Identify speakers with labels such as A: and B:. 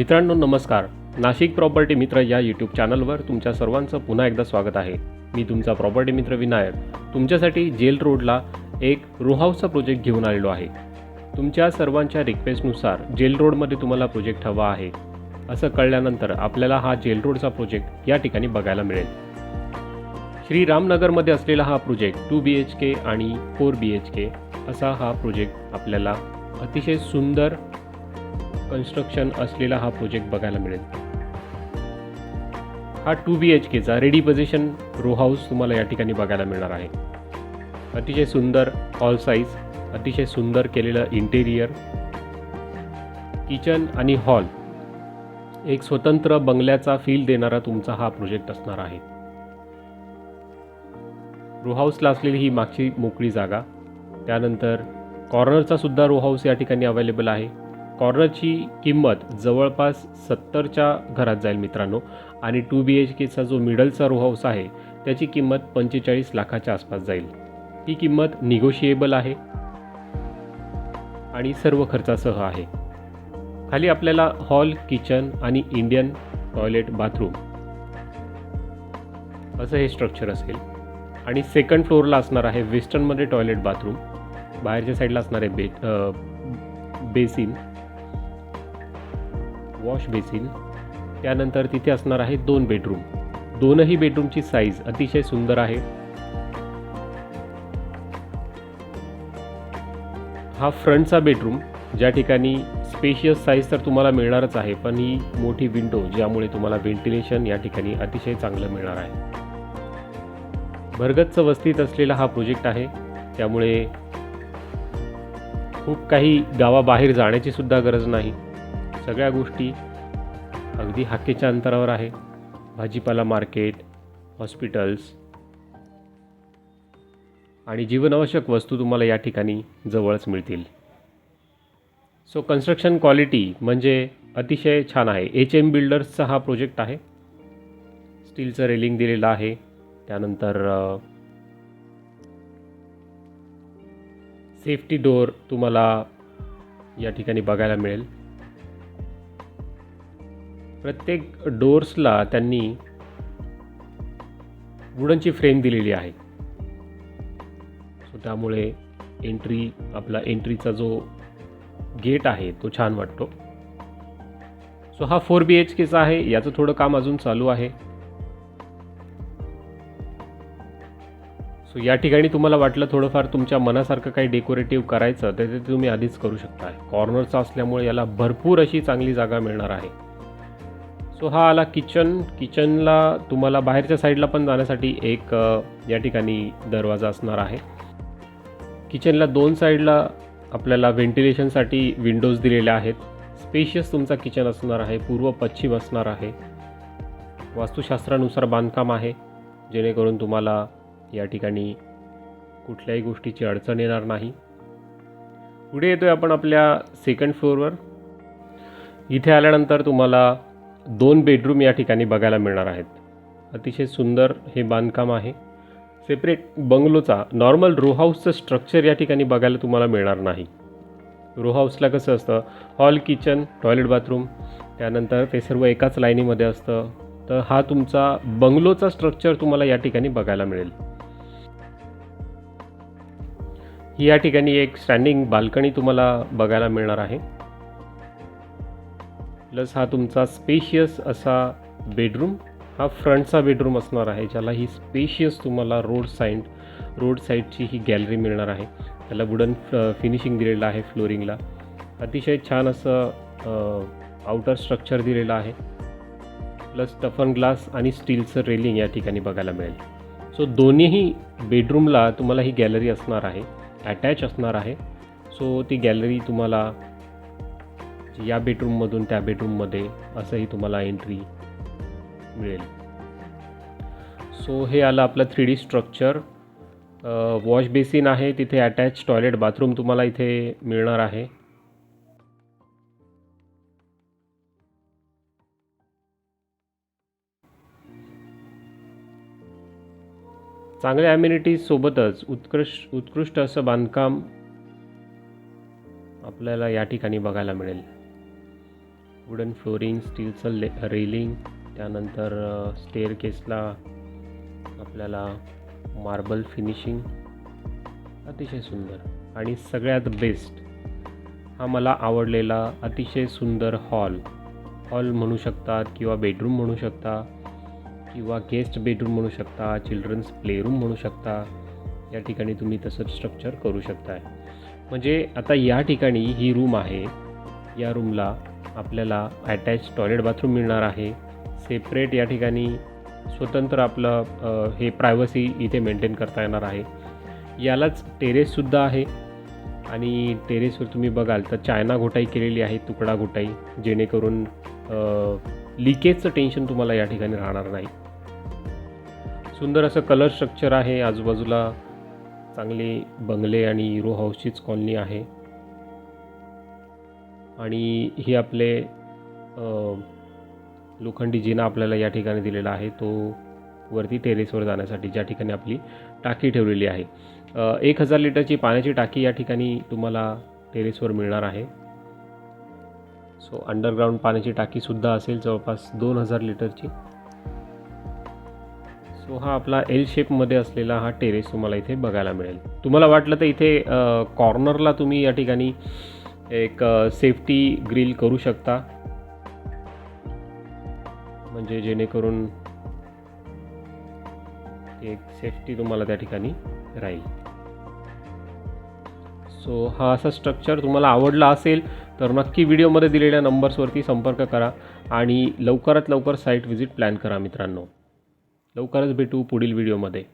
A: मित्रांनो नमस्कार. नाशिक प्रॉपर्टी मित्र या यूट्यूब चॅनलवर तुमच्या सर्वांचं पुन्हा एकदा स्वागत आहे. मी तुमचा प्रॉपर्टी मित्र विनायक. तुमच्यासाठी जेल रोडला एक रोहाऊसचा प्रोजेक्ट घेऊन आलेलो आहे. तुमच्या सर्वांच्या रिक्वेस्टनुसार जेल रोडमध्ये तुम्हाला प्रोजेक्ट हवा आहे. असं कळल्यानंतर आपल्याला हा जेल रोडचा प्रोजेक्ट या ठिकाणी बघायला मिळेल. श्री रामनगरमध्ये असलेला हा project two B H K आणि फोर बी एच के असा हा प्रोजेक्ट आपल्याला अतिशय सुंदर कन्स्ट्रक्शन असलेला हा प्रोजेक्ट बघायला मिळेल. हा टू बी एच केचा रेडी पोझिशन रो हाऊस तुम्हाला या ठिकाणी बघायला मिळणार आहे. अतिशय सुंदर हॉल साईज अतिशय सुंदर केलेलं इंटेरियर किचन आणि हॉल एक स्वतंत्र बंगल्याचा फील देणारा तुमचा हा प्रोजेक्ट असणार आहे. रो हाऊसला असलेली ही मागची मोकळी जागा त्यानंतर कॉर्नरचा सुद्धा रो हाऊस या ठिकाणी अवेलेबल आहे. कॉर्नरची किंमत जवळपास सत्तरच्या घरात जाईल मित्रांनो. आणि टू बी एच केचा जो मिडलचा रो हाऊस आहे त्याची किंमत पंचेचाळीस लाखाच्या आसपास जाईल. ही किंमत निगोशिएबल आहे. आणि सर्व खर्चासह आहे. खाली आपल्याला हॉल किचन आणि इंडियन टॉयलेट बाथरूम असं हे स्ट्रक्चर असेल. आणि सेकंड फ्लोअरला असणार आहे वेस्टर्नमध्ये टॉयलेट बाथरूम बाहेरच्या साईडला असणार आहे बे बेसिन वॉश बेसिन त्यानंतर तिथे असणार आहे दोन बेडरूम. दोनही बेडरूमची साईज अतिशय सुंदर आहे. हा फ्रंटचा बेडरूम ज्या ठिकाणी स्पेशियस साईज तर तुम्हाला मिळणारच आहे पण ही मोठी विंडो ज्यामुळे तुम्हाला व्हेंटिलेशन या ठिकाणी अतिशय चांगलं मिळणार आहे. भरगच्च वस्तीत असलेला हा प्रोजेक्ट आहे. त्यामुळे खूप काही गावाबाहेर जाण्याची सुद्धा गरज नाही. सगळ्या गोष्टी अगदी हाकेच्या अंतरावर आहे. भाजीपाला मार्केट हॉस्पिटल्स आणि जीवनावश्यक वस्तू तुम्हाला या ठिकाणी जवळच मिळतील. सो कन्स्ट्रक्शन क्वालिटी म्हणजे अतिशय छान आहे. एच एम बिल्डर्सचा हा प्रोजेक्ट आहे. स्टीलचं रेलिंग दिलेलं आहे. त्यानंतर सेफ्टी डोअर तुम्हाला या ठिकाणी बघायला मिळेल. प्रत्येक डोर्सला त्यांनी वुडनची फ्रेम दिलेली आहे. सो त्यामुळे एंट्री आपला एंट्रीचा जो गेट आहे तो छान वाटतो. सो हा फोर बी एच केचा आहे याचं थोडं काम अजून चालू आहे. सो या ठिकाणी तुम्हाला वाटलं थोडंफार तुमच्या मनासारखं काही डेकोरेटिव्ह करायचं तर ते तुम्ही आधीच करू शकता कॉर्नरचा असल्यामुळे याला भरपूर अशी चांगली जागा मिळणार आहे. सो हा आला किचन. किचनला तुम्हाला बाहेरच्या साईडला पण जाण्यासाठी एक या ठिकाणी दरवाजा असणार आहे. किचनला दोन साईडला आपल्याला व्हेंटिलेशनसाठी विंडोज दिलेल्या आहेत. स्पेशियस तुमचा किचन असणार आहे. पूर्व पश्चिम असणार आहे. वास्तुशास्त्रानुसार बांधकाम आहे. जेणेकरून तुम्हाला या ठिकाणी कुठल्याही गोष्टीची अडचण येणार नाही. पुढे येतोय आपण आपल्या सेकंड फ्लोअरवर इथे आल्यानंतर तुम्हाला दोन बेडरूम या ठिकाणी बघायला मिळणार आहेत. अतिशय सुंदर हे बांधकाम आहे. सेपरेट बंगलोचा नॉर्मल रो हाऊसचं स्ट्रक्चर या ठिकाणी बघायला तुम्हाला मिळणार नाही. रो हाऊसला कसं असतं? हॉल किचन टॉयलेट बाथरूम त्यानंतर ते सर्व एकाच लाईनीमध्ये असतं. तर हा तुमचा बंगलोचा स्ट्रक्चर तुम्हाला या ठिकाणी बघायला मिळेल. ही या ठिकाणी एक स्टँडिंग बाल्कनी तुम्हाला बघायला मिळणार आहे. प्लस हा तुमचा स्पेशियस असा बेडरूम हा फ्रंटचा बेडरूम असणार आहे ज्याला ही स्पेशियस तुम्हाला रोड साईड रोड साईडची ही गॅलरी मिळणार आहे. त्याला वुडन फिनिशिंग दिलेलं आहे फ्लोरिंगला अतिशय छान असं आउटर स्ट्रक्चर दिलेलं आहे. प्लस टफन ग्लास आणि स्टीलचं रेलिंग या ठिकाणी बघायला मिळेल. सो दोन्हीही बेडरूमला तुम्हाला ही गॅलरी असणार आहे. अटॅच असणार आहे. सो ती गॅलरी तुम्हाला या बेडरूममधून त्या बेडरूममध्ये असंही तुम्हाला एंट्री मिळेल. सो हे आलं आपलं three D structure wash basin आहे तिथे अटॅच टॉयलेट बाथरूम तुम्हाला इथे मिळणार आहे. चांगल्या ॲम्युनिटीज सोबतच उत्कृष्ट उत्कृष्ट असं बांधकाम आपल्याला या ठिकाणी बघायला मिळेल. वुडन फ्लोरिंग स्टीलचं ले रेलिंग त्यानंतर स्टेअर केसला आपल्याला मार्बल फिनिशिंग अतिशय सुंदर. आणि सगळ्यात बेस्ट हा मला आवडलेला अतिशय सुंदर हॉल हॉल म्हणू शकतात किंवा बेडरूम म्हणू शकता किंवा गेस्ट बेडरूम म्हणू शकता चिल्ड्रन्स प्लेरूम म्हणू शकता. या ठिकाणी तुम्ही तसं स्ट्रक्चर करू शकताय. म्हणजे आता या ठिकाणी ही रूम आहे. या रूमला आपल्याला अटॅच टॉयलेट बाथरूम मिळणार आहे. सेपरेट या ठिकाणी स्वतंत्र आपलं हे प्रायव्हसी इथे मेंटेन करता येणार आहे. यालाच टेरेससुद्धा आहे. आणि टेरेसवर तुम्ही बघाल तर चायना घोटाई केलेली आहे तुकडा घोटाई जेणेकरून लिकेजचं टेन्शन तुम्हाला या ठिकाणी राहणार नाही. सुंदर असं कलर स्ट्रक्चर आहे. आजूबाजूला चांगले बंगले आणि रो हाऊसचीच कॉलनी आहे. आणि ही आपले लोखंडी जिना आपल्याला या ठिकाणी दिलेला आहे. तो वरती टेरेसवर जाण्यासाठी ज्या ठिकाणी आपली टाकी ठेवलेली आहे. एक हजार लिटरची पाण्याची टाकी या ठिकाणी तुम्हाला टेरेसवर मिळणार आहे. सो अंडरग्राऊंड पाण्याची टाकीसुद्धा असेल जवळपास दोन हजार लिटरची. सो हा आपला एल शेपमध्ये असलेला हा टेरेस तुम्हाला इथे बघायला मिळेल. तुम्हाला वाटलं तर इथे कॉर्नरला तुम्ही या ठिकाणी एक सेफ्टी ग्रिल करू शकता. म्हणजे जेणेकरून एक सेफ्टी तुम्हाला त्या ठिकाणी राहील. सो हा असा स्ट्रक्चर तुम्हाला आवडला असेल तर नक्की व्हिडिओमध्ये दिलेल्या नंबर्सवरती संपर्क करा आणि लवकरात लवकर साईट व्हिजिट प्लॅन करा मित्रांनो. लवकरच भेटू पुढील व्हिडिओमध्ये.